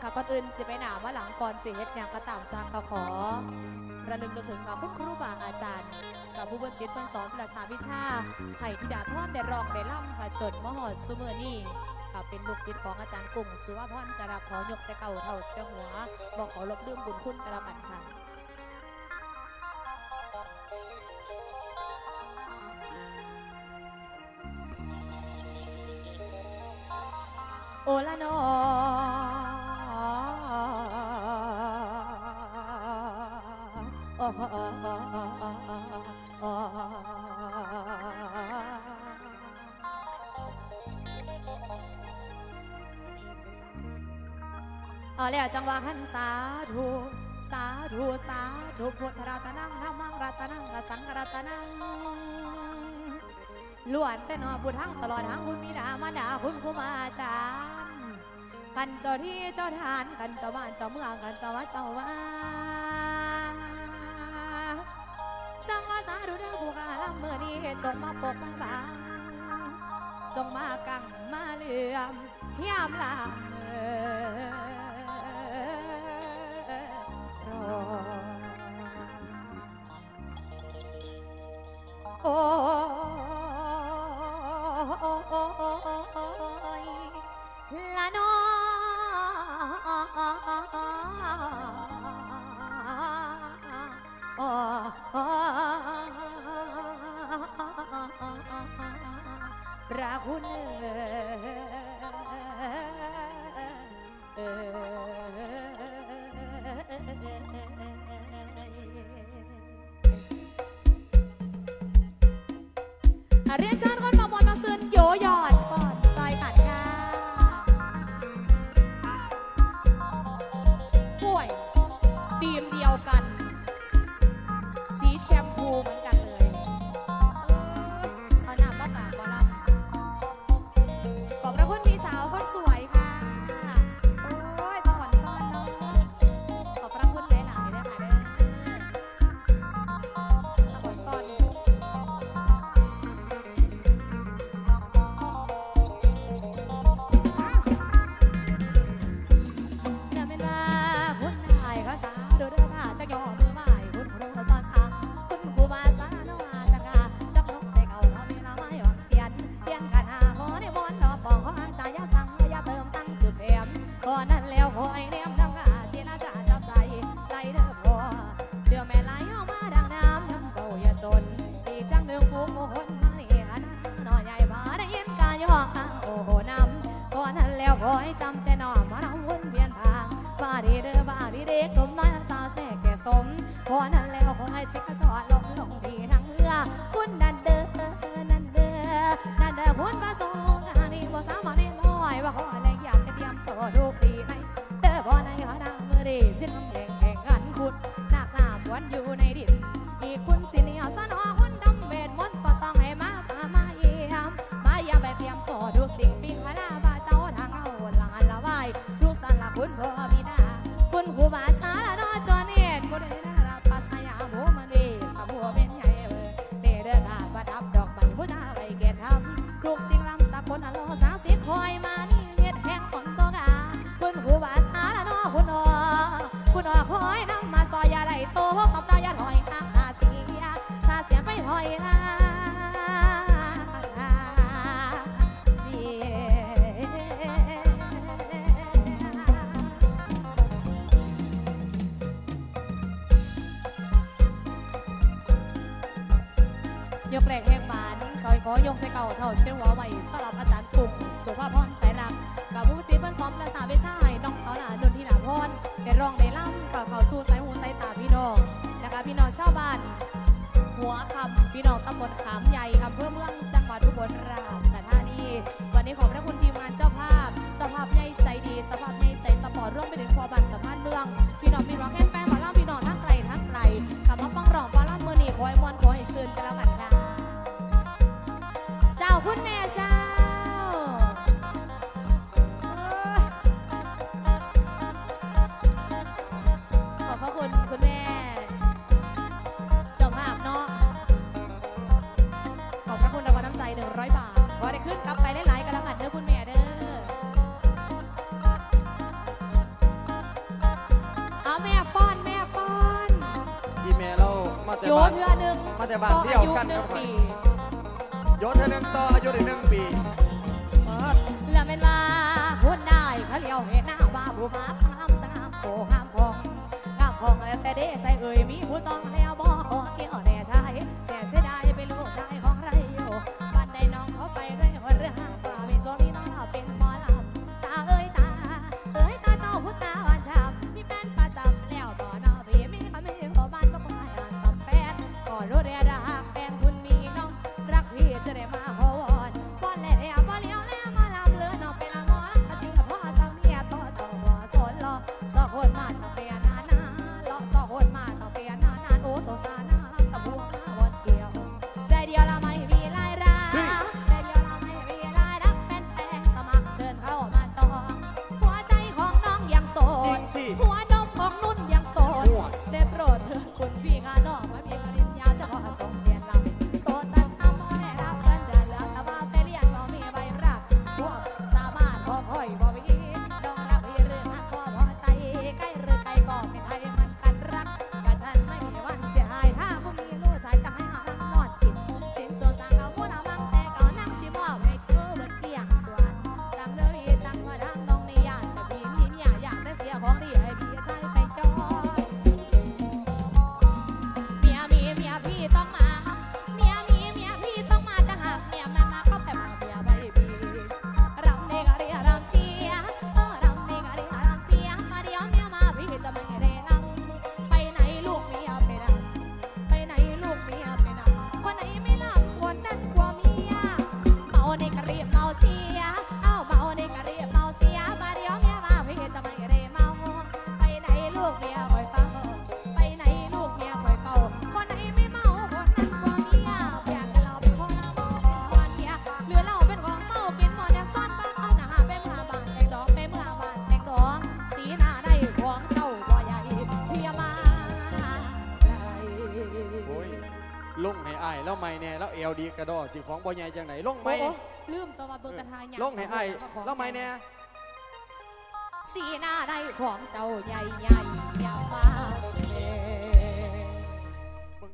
ค่ะก่อนอื่นจะไปหนามาหลังก่อนสิเฮ็ดหยังก็ตามสร้างก็ขอ ระลึกนึกถึงกับคุณครูบาอาจารย์ กับผู้บรรศิษย์เพิ่นสอนประสาวิชาให้ธิดาพรได้ร้องได้ล่ำค่ะจนมหอดซุมือนี่ค่ะเป็นลูกศิษย์ของอาจารย์กุ้งสุวพรจรักขอยกใส่เก่าเท่าเสียหัวบอกขอลบลืมบุญคุณกันแล้วกันค่ะโอละนอ เอาแล้วจังหวะหันสาธุสาธุสาธุพุทธรัตนังธรรมังรัตนังกสังรัตนังล้วนแต่นอผู้ทั้งตลอดทั้งคุณมิดามาดาคุณครูบาอาจารย์ขันเจ้าที่เจ้าทานขันเจ้าบ้านเจ้าเมืองขันเจ้าวัดเจ้าวา สาธุเด้อผู้กาลำเมื่อนี้จงมาปกมาบังจงมากังมาเหลื่อมยามลำรอโอ้ยละนอ พระคุณเอ่ยเรียนเชิญคนมามอนมาซึน เดือแม่ไหลเอามาดังน้ำน้ำเบาอย่าจนอีจังหนึ่งผู้คนมาเรียนน้อยใหญ่มาได้ยินการยอข้างโอ้โหน้ำก่อนนั้นแล้วขอให้จำใจนอมาทำวนเวียนทางฟ้าดีเด้อบ้าดีเด็กลมน้อยสาวแสกแก่สมก่อนนั้นแล้วขอให้สิกระจอดลงลงดีทั้งเรือคุณนันเด้อนันเด้อนันเด้อพุนมาส่งทางนี้บ่สามารถได้ลอยว่าขออะไรอยากจะเตรียมตัวดูปีไหนเด้อบ่ในเขาดังมือดีสิ้นน้ำแดง วนอยู่ในดินอีกคุณสิเนียสนอหุ่นดำเวทมนต์ก็ต้องให้มาพามาเยี่ยมมาอย่าไปเตรียมตัวดูสิ่งปีขลาบาเจ้าทางเอาหลังอันละไหวรู้สันละคุณพ่อบิดาคุณครูบาสาละนอจอเนียนบุได้รับปัสยาโมมันดีสามัวเป็นใหญ่เบอร์เดเดินอาประดับดอกไม้ผู้ตาไปเกตทำครูกสิ่งลำสักคนอโลสาสิคอยมานี่เฮ็ดแห่งฝนตกอาคุณครูบาสาละนอคุณอคุณอคอยนำ โตกับตายาถอยหาเสียถ้าเสียไปถอยลาเสียยกแรงแหงบานคอยขอยกใส่เก่าเท่าเสียงหัวไว้สำหรับอาจารย์กลุ่มสุภาพรสายรักกับผู้ศิษย์เพิ่นซ้อมและสาวิชาให้น้องสาวหนาดนที่หนาพรได้ร้องได้ สู่สายหูสายตาพี่น้องนะคะพี่น้องชาวบ้าน หัวคำพี่น้องตำบลขามใหญ่อำเภอเมืองจังหวัดอุบลราชธานีวันนี้ขอบพระคุณทีมงานเจ้าภาพเจ้าภาพใหญ่ใจดีสภาพใหญ่ใจสปอร์ตร่วมไปถึงพอบัตรสะพานเมือง พี่น้องมีร้องแค่แป้งมาล่าพี่น้องทั้งไกลทั้งไกลขับมาฟังร้องมาล่าเมื่อนี่ขอให้มวนขอให้ซื่นกันแล้วกันค่ะ โยบ้นเธอหนึ่งต่ออายุหนึ่งปียศเธอหนึ่งต่ออายุหนึ่งปีปาดและเป็นมาพูนได้เขาเลี้ยวเห็นหน้าบ้าผู้มาพรามสนามโอ้งามพองงามพองแล้วแต่เด้ใจเอ่ยมีผู้จองแล้ว ให้อ้ายแล้วไม่แน่แล้วเอวดีกระดอสิของบ่ใหญ่จังไหนลงไม่ลืมตัวมาเบิ่งกระทายหยัลงให้อ้ายแล้วไม่แน่สีหน้าได้ของเจ้าใหญ่ใหญ่ยากมา